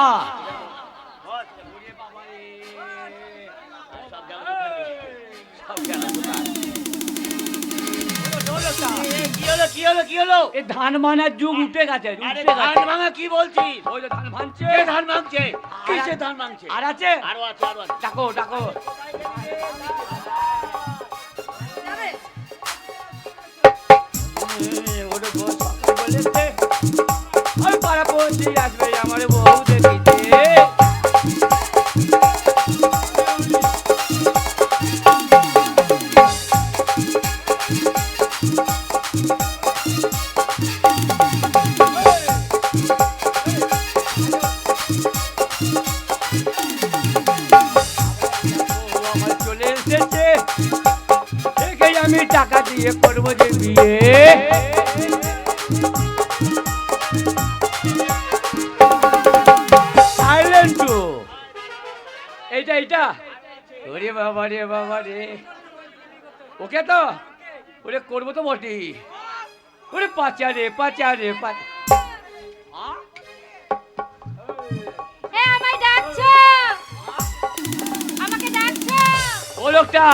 আ। ধান যুগ উঠে গেছে ধান ভাঙা কি বলছিস? ওই ধান ভাঙছে। ধান ভাঙছে? কিসে ধান ভাঙছে? আর আছে? আরও আরও ডাকো ডাকো। আসবে আমার বউ। বাবা রে। ওকে তো? ওরে করব তো বটি। ওরে পাচা রে পাচা রে পাচা ও লোকটা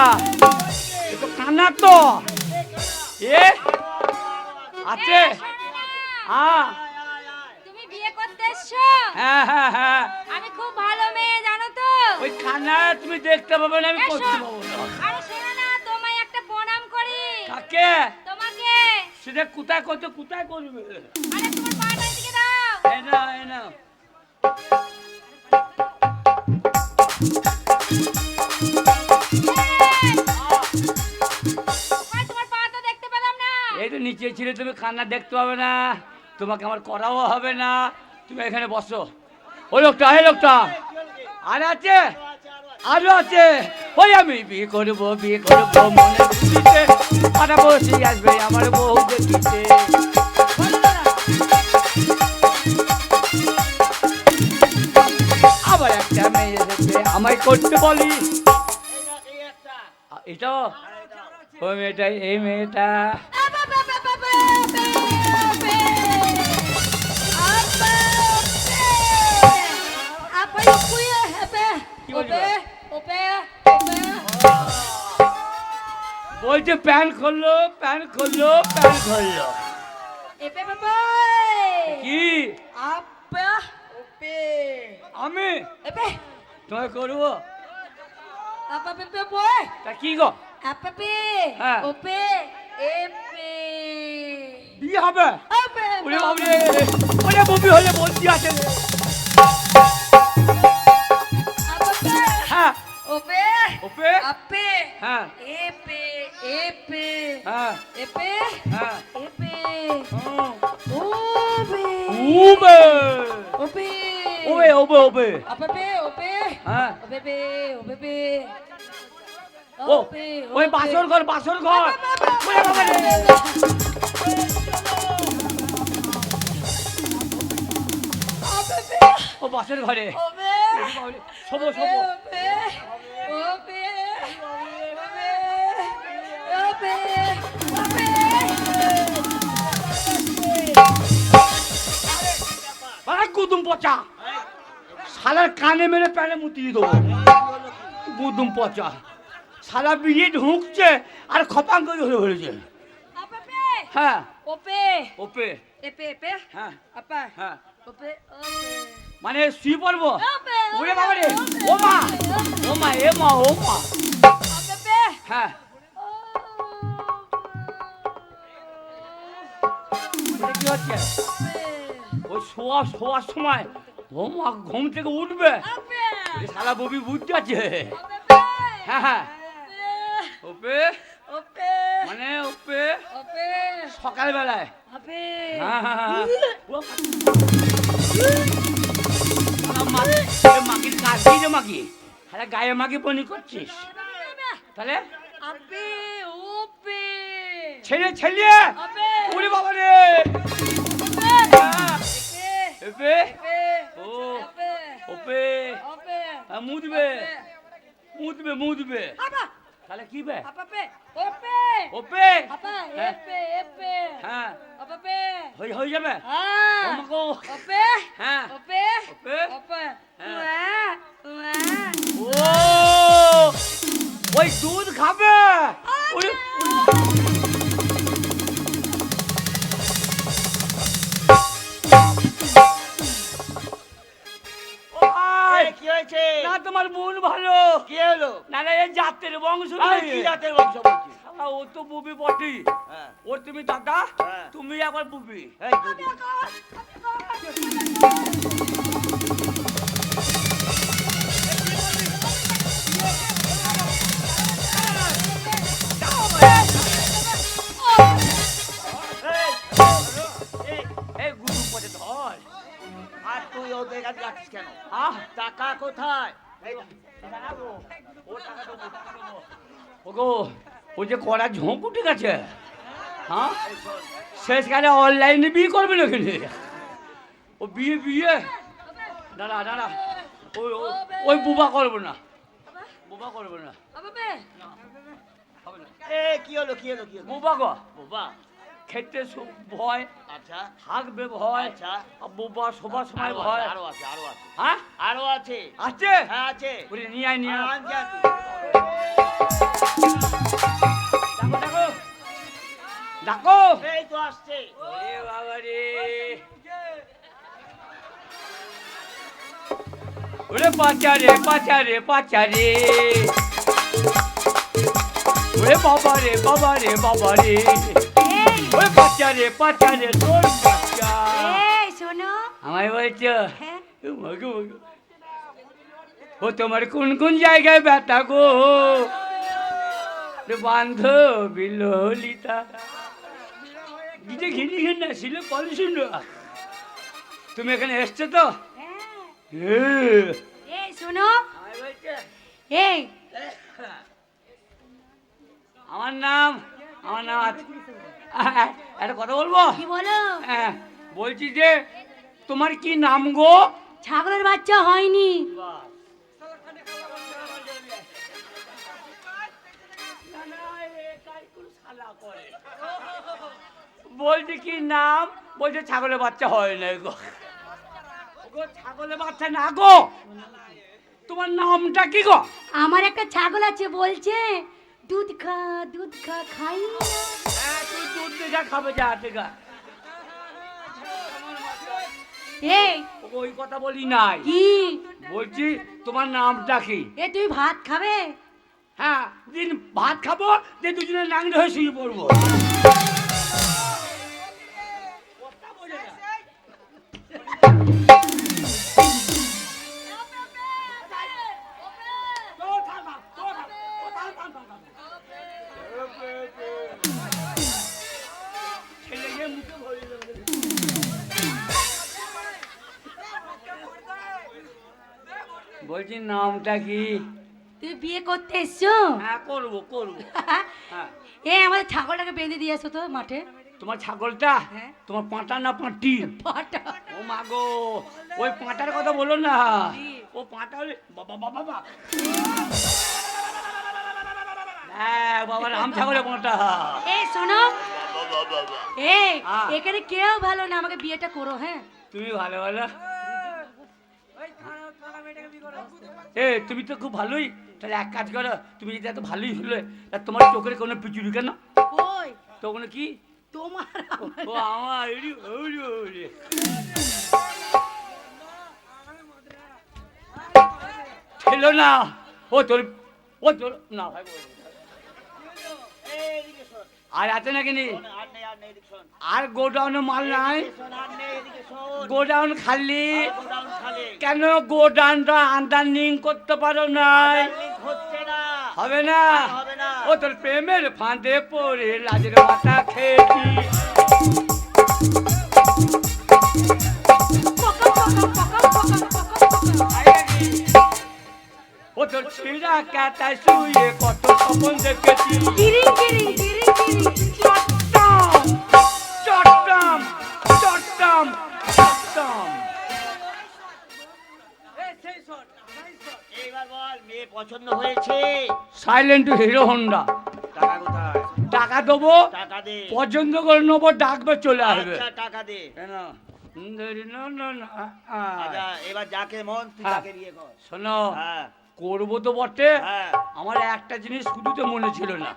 এ তো কান্নার তো। এ আছে। হ্যাঁ। এসছো? হ্যাঁ হ্যাঁ হ্যাঁ আমি খুব ভালো মেয়ে জানো তো ওই কান্না তুমি দেখতে পাবে না আমি করতে পাবো না। আরে শোনো না তোমায় একটা প্রণাম করি। কাকে? তোমাকে। সেটা কোথায় করতে কোথায় করবে? আরে তোমার পাটা দিকে দাও। এই না এই না ওই তোমার পা তো দেখতে পেলাম না। এই তো নিচে ছিল তুমি কান্না দেখতে পাবে না। তোমাকে আমার করাও হবে না। তুমি এখানে বসো। ওই লোকটা এই লোকটা। আর আছে? আরও আছে? ওই আমি বিয়ে করব বিয়ে করব মনে দিতে পাড়া বসে আসবে আমার বউ দেখিতে। আবার একটা মেয়ে এসেছে আমায় করতে বলি। আ, এটাও ওই মেয়েটা এই মেয়েটা। আবা, বা, বলছো? প্যান্ট খুললো প্যান্ট খুললো প্যান্ট খুললো। কি? আমি? তোমায় করব? তা কি গো? হ্যাঁ। বিয়ে হবে? ওরে বাবরে ওরে বমি হলে বলছি আছে ওবে, ওপে আপে, হ্যাঁ এপে, এপে, হ্যাঁ এপে, হ্যাঁ এপে, হুম। ওবে, উবে ওবে, ওবে ওবে ওবে আপেপে, ওবে, হ্যাঁ ওবেবে, ওবেবে, ও ওবে, ওই বাসর ঘর বাসর ঘর ও বাসর ঘরে। শোবো শোবো। গুদুম পচা। শালার কানে মেরে প্যানে মুতিয়ে দেবো গুদুম পচা। শালা বিয়ে ঢুকছে আর খপাং করে ধরে আপেপে, হ্যাঁ। ওপে, ওপে এপে, এপে, হ্যাঁ। আপা, হ্যাঁ। মানে শুয়ে পড়ব ওরে বাবা রে। ও মা ও মা এ মা ও মা। হ্যাঁ। কি হচ্ছে? ওই শোয়া শোয়ার সময় ও মা ঘুম থেকে উঠবে। ওরে ববি বুঝতে আছে হ্যাঁ হ্যাঁ। ওপে? ওপে, মানে ওপে? ওপে, সকালবেলায় হ্যাঁ হ্যাঁ হ্যাঁ মাগির কাজ কি রে মাগি গায়ে মাগি বনি করছিস তাহলে ওপে, ছেলে ছেলে আপে, ওরে বাবা রে এপে, এপে এপে, ও ওপে মুদবে মুদবে মুদবে তাহলে কি বে? ওপে, ওপে? হ্যাঁ। এপে, এপে, হ্যাঁ। ওপে হয়ে হয়ে যাবে? হ্যাঁ আমাকে হ্যাঁ ওপে ওপে ওপে ওই দুধ খাবে? তোমার মন ভালো। কি হলো? না না জাতের বংশ কি জাতের বংশ বলছি ও তো বুবি বটি। হ্যাঁ। ও তুমি দাদা হ্যাঁ। তুমি একবার বুবি এই দুদি। এই, এই, এই গুরু পথে ধর। আর তুই ওদের কাছে যাচ্ছিস কেন? আহ। টাকা কোথায়? ওগো ও যে কড়া ঝোঁক উঠে গেছে হ্যাঁ? শেষকালে অনলাইনে বিয়ে করবে না কিন্তু ও বিয়ে বিয়ে? দাঁড়া দাঁড়া। ওই ওই- ওই বুবা করব না। বুবা করব না। এ কি হলো কি হলো কি হলো? বুবা গো বাবা খেতে ভয় আচ্ছা। থাকবে ভয় আচ্ছা। আর বুবা সবার সময় আরও ভয়। আছে, আরও আছে আরও আছে। হ্যাঁ? আরও আছে। আছে? হ্যাঁ আছে। নিয়ে আয় নিয়ে আয়। ডাকো। ডাকো ডাকো এই তো আসছে। ওরে বাবা রে। ওরে পাচা রে পাচা রে পাচা রে। ওরে বাবা রে বাবা রে বাবা রে। ওরে পাচা রে তোর বাচ্চা এই শোনো। আমায় বলছো? হ্যাঁ। ও মাগো মাগো। ও তোমার কোন কোন জায়গায় ব্যথা গো? বান্ধবী ললিতা গিজে ঘিনি ঘিন না ছিল কল শুনলো তুমি এখানে এসছো তো? হ্যাঁ। এই শোনো। এই। আমার নাম আমার নাম একটা কথা বলব? কি বলো? হ্যাঁ বলছি যে তোমার কি নাম গো? ছাগলের বাচ্চা হয়নি। বলছি কি নাম? বলছে ছাগলের বাচ্চা হয় না গো। গো ছাগলের বাচ্চা না গো? তোমার নামটা কি গো? আমার একটা ছাগল আছে বলছে দুধ খা দুধ খা খাই না। হ্যাঁ তুই দুধ দেখা খাবে যা থেকে এই। ওই কথা বলি নাই। কি? বলছি তোমার নামটা কি? এ তুমি ভাত খাবে? হ্যাঁ দিন ভাত খাব যে দুজনে নাংড়ে হয়ে শুয়ে পড়ব। বলছি নামটা কি? তুমি বিয়ে করতে এসছো? হ্যাঁ করব করব। হ্যাঁ। এ আমাদের ছাগলটাকে বেঁধে দিয়ে আসো তো মাঠে। তোমার ছাগলটা? হ্যাঁ। তোমার পাঁটা না পাঁটি পাটা। ও মা গো ওই পাঁটার কথা বলো না। ও পাঁটা বাবা বাবা বাবা। হ্যাঁ বাবা রাম ছাগলের পাঁটা। এই শোনো। এই হ্যাঁ। এখানে কেউ ভালো না আমাকে বিয়েটা করো হ্যাঁ। তুমি ভালো ভালো। এ তুমি তো খুব ভালোই তাহলে এক কাজ করো তুমি যদি এত ভালোই হলে তা তোমার চোখের কোনো পিচুরি কেন? ওই তো কোনো কি? তোমার ও আমার ছিল না। ও তোর ও তোর না ভাই। আর আছে নাকি নি আর গোডাউনে মাল নাই? গোডাউন খালি। কেন গোডাউনটা আন্ডারলিং করতে পারো নাই? লিক হচ্ছে না। হবে না? হবে না। ও তোর প্রেমের ফাঁদে পড়ে লাজের মাথা খেয়েছি। ও তোর ছিঁড়া কাটা শুয়ে কত স্বপন দেখেছি। কিরিং কিরিং চট্টম চট্টম চট্টম চট্টম এইবার বল, মেয়ে পছন্দ হয়েছে? সাইলেন্ট হিরো হন্ডা টাকা কোথায়? টাকা দেবো? টাকা দে। পছন্দ করে নেব ডাকবে চলে আসবে। আচ্ছা টাকা দে। না না না আচ্ছা এবার যাকে মন তুই হ্যাঁ। তাকে বিয়ে কর। শোনো হ্যাঁ। করব তো বটে। হ্যাঁ। আমার একটা জিনিস শুধু তো মনে ছিল না।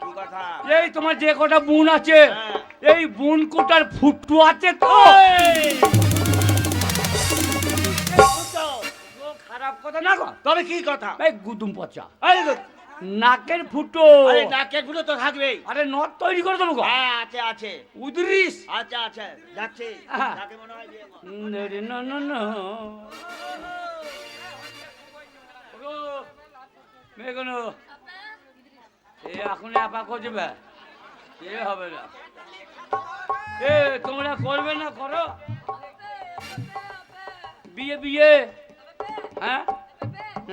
এই তোমার যে কটা বোন আছে। এই বোন কোটার ফুটু আছে তো? কথা না তবে কি কথা? এই গুদুম পচা। আরে নাকের ফুটো। আরে নাকেরগুলো তো থাকবেই। আরে নট তৈরি করে দেবো হ্যাঁ আছে আছে। উদরিস। আচ্ছা আচ্ছা যাচ্ছে। তাকে মনে হয় না না না মেঘন এ এখন আপা করবে এ হবে না। এ তোমরা করবে না করো। বিয়ে বিয়ে। হ্যাঁ?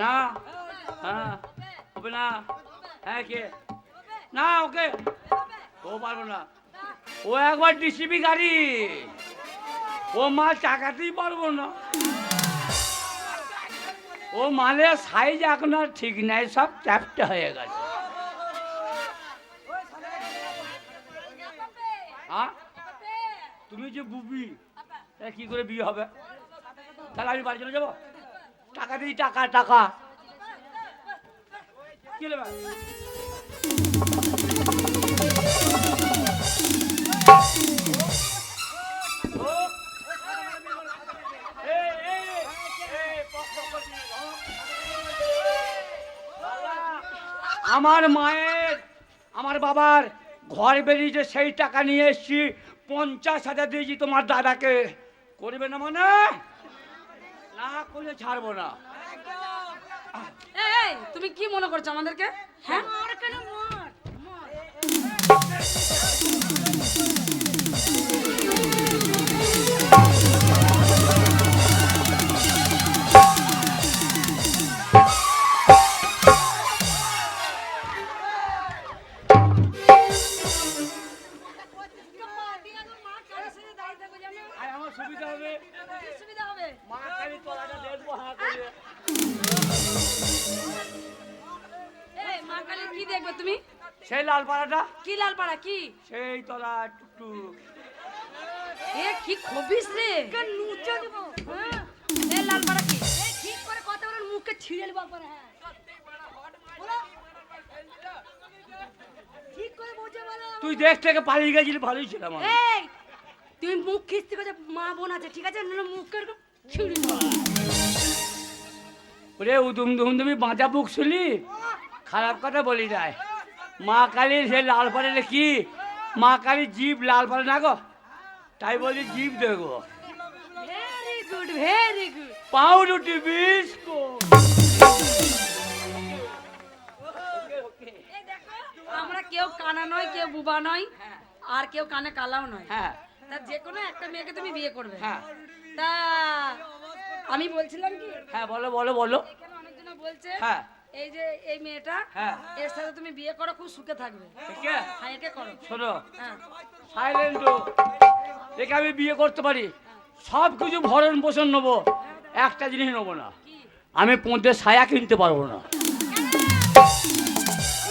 না। হ্যাঁ। হবে না। হ্যাঁ কে? না ওকে। ও পারব না। ও একবার ডিসিপি গাড়ি। ও মাল চাকাতেই পারব না। ও মালের সাইজ এখন আর ঠিক নাই সব চ্যাপটা হয়ে গেছে। হ্যাঁ? তুমি যে বুবি কি করে বিয়ে হবে? তাহলে আমি বাড়ি চলে যাব? টাকা দিই, টাকা টাকা। আমার মায়ের, আমার বাবার ঘর বেরিয়েছে, সেই টাকা নিয়ে এসছি। পঞ্চাশ হাজার দিয়েছি তোমার দাদাকে। করবে না মানে? না করলে ছাড়বো না। এই তুমি কি মনে করছ আমাদেরকে? হ্যাঁ? কি? সেই তলা টুকটুক। এ কি খবিস রে? নুচে দিব? হ্যাঁ? এ লাল লালপাড়া কি? এ ঠিক করে কথা বলেন মুখে ছিঁড়ে নেব পরে হ্যাঁ। বলো। ঠিক করে বুঝে বলো। তুই দেখ থেকে পালিয়ে গেছিলি ভালোই ছিলাম আমি। এই তুমি মুখ খিস্তি করে মা বোন আছে ঠিক আছে? নাহলে মুখ করে ছিঁড়ে নেব। ওরে উদুম দুম তুমি বাঁচা বুক শুলি খারাপ কথা বলি যায় মা কালীর সে লাল পাড়ে কি? মা কালীর জীব লাল পাড়ে না গো? তাই বলি জীব দেখো ভেরি গুড ভেরি গুড পাউরুটি বিস্কুট। আমরা কেউ কানা নয় কেউ বুবা নয় আর কেউ কানে কালাও নয়। হ্যাঁ। তা যে কোনো একটা মেয়েকে তুমি বিয়ে করবে। হ্যাঁ। তা আমি বলছিলাম কি? হ্যাঁ বলো বলো বলো। এখানে অনেকজন বলছে হ্যাঁ। এই যে এই মেয়েটা হ্যাঁ। এর সাথে তুমি বিয়ে করো খুব সুখে থাকবে। ঠিক আছে? হ্যাঁ করো। শোনো। হ্যাঁ। সাইলেন্ট একে আমি বিয়ে করতে পারি। সব কিছু ভরণ পোষণ নেব। একটা জিনিস নেব না। আমি পোঁতে ছায়া কিনতে পারব না।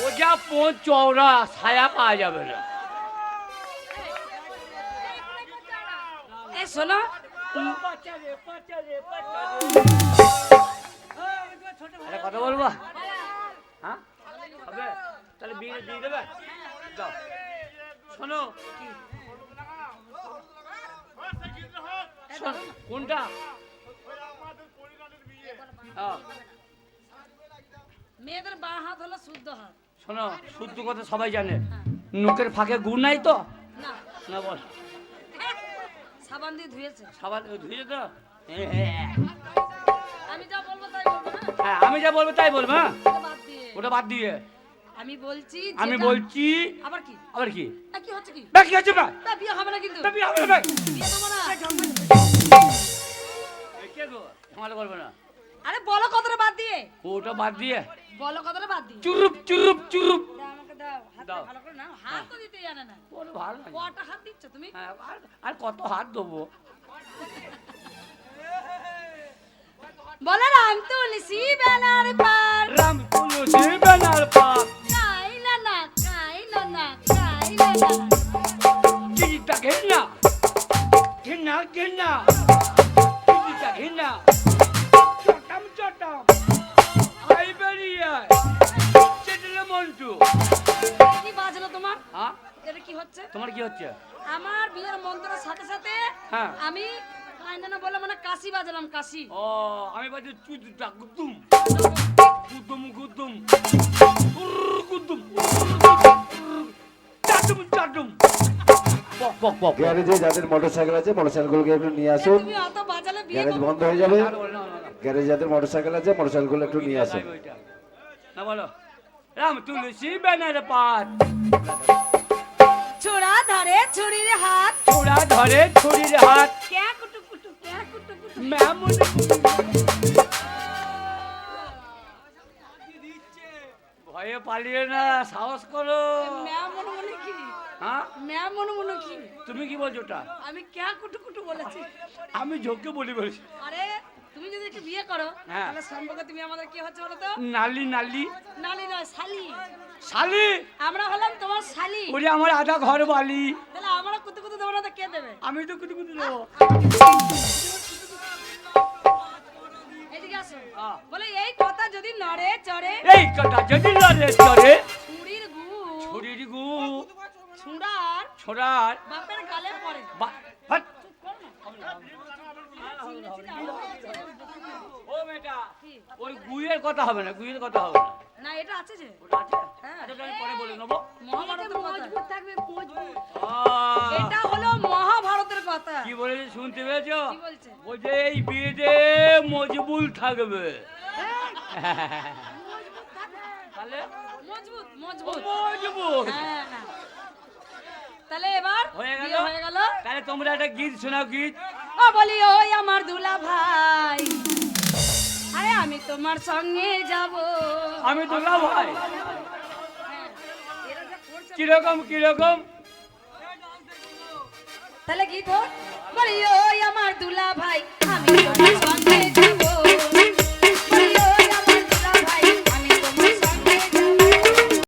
ও যা পোঁত চওড়া ছায়া পাওয়া যাবে না। শোনো। আরে কথা বলব? হ্যাঁ? হবে। তাহলে বিয়ে দিয়ে দেবে? দাও শোনো। কোনটা? হ্যাঁ, মেয়েদের বা হাত হলো শুদ্ধ হাত। শোনো শুদ্ধ কথা সবাই জানে। নোকের ফাঁকে গুণ নাই তো? না। না বল। সাবান দিয়ে ধুয়েছে। সাবান ধুয়ে তো? আমি যা আমি যা বলব তাই বলব হ্যাঁ? ওটা বাদ দিয়ে। আমি বলছি আমি বলছি আবার কি? আবার কি? কি হচ্ছে কি? বা কি আছে বা তা বিয়ে হবে না কিন্তু। বিয়ে হবে না বিয়ে দেবো না। কে গো? ঝামেলা করবে না। আরে বলো কথাটা বাদ দিয়ে। ওটা বাদ দিয়ে। বলো কথাটা বাদ দিয়ে। চুরুপ চুরুপ চুরুপ। আমাকে দাও। হাত বলো রাম তুলসী বেলার পার। রাম তুলসী বেনার পাপ কাইলা না কাইলা না কাইলা না। চিঠিটা ঘেন্না। ঘেন্না ঘেন্না। চিঠিটা ঘেন্না। চটাম চটাম। আই বেরিয়ে চেটলে মন্টু। কি বাজলো তোমার? হ্যাঁ? এটা কি হচ্ছে? তোমার কি হচ্ছে? আমার বিয়ের মন্ত্রের সাথে সাথে হ্যাঁ। আমি আই না না বলে মানে কাশি বাজালাম কাশি। ও আমি বলছি চুদুটা গুদুম গুদুম গুদুম উর্র গুদুম চাটুম চাটুম। গ্যারেজে যাদের মোটরসাইকেল আছে মোটরসাইকেলগুলোকে একটু নিয়ে আসুন। গ্যারেজ বন্ধ হয়ে যাবে। গ্যারেজে যাদের মোটরসাইকেল আছে মোটরসাইকেলগুলো একটু নিয়ে আসুন। না বলো। রাম তুলসী বেনার পাত। ছোড়া ধরে ছুরির হাত। চূড়া ধরে ছুরির হাত। ভয়ে পালিয়ে না সাহস করো। কি? হ্যাঁ? কি? তুমি কি বলছো ওটা? আমি ক্যা কুটু কুটু বলেছি? আমি ঝোঁকে বলি বলছি। আরে তুমি যদি একটু বিয়ে করো হ্যাঁ। তাহলে সম্পর্কে তুমি আমাদের কি হচ্ছে বলো তো? নালি নালি। নালি নয় শালি। শালি? আমরা হলাম তোমার শালি। ওরে আমার আধা ঘর বালি। তাহলে আমরা কুতু কুতু দেবো না তো কে দেবে? আমি তো কুতু কুতু দেবো। বলে এই কথা যদি নড়ে চড়ে এই কথা যদি লড়ে চড়ে ছুরির গু ছুরির গু ছুড়ার ছোড়ার বাপের গালে পড়ে। হাট। ও মেয়েটা ওই গুইয়ের কথা হবে না গুইয়ের কথা হবে না। না এটা আছে যে। ওটা আছে হ্যাঁ। আচ্ছা, ওটা আমি পরে বলে নেব। মহাভারতের কথা। মজবুত থাকবে মজবুত। এটা হলো মহাভারতের কথা। কি বলেছে শুনতে পেয়েছ? বলছে? এই বিয়েতে মজবুল থাকবে। তাহলে? মজবুত মজবুত। মজবুত। হ্যাঁ হ্যাঁ। তাহলে এবার হয়ে গেল? হয়ে গেল? তাহলে তোমরা একটা গীত শোনাও গীত। ও বলি ওই আমার দুলা ভাই আরে আমি তোমার সঙ্গে যাব। আমি দুলা ভাই? কীরকম কীরকম? তাহলে গীত হোক আমার দুলা ভাই আমি সঙ্গে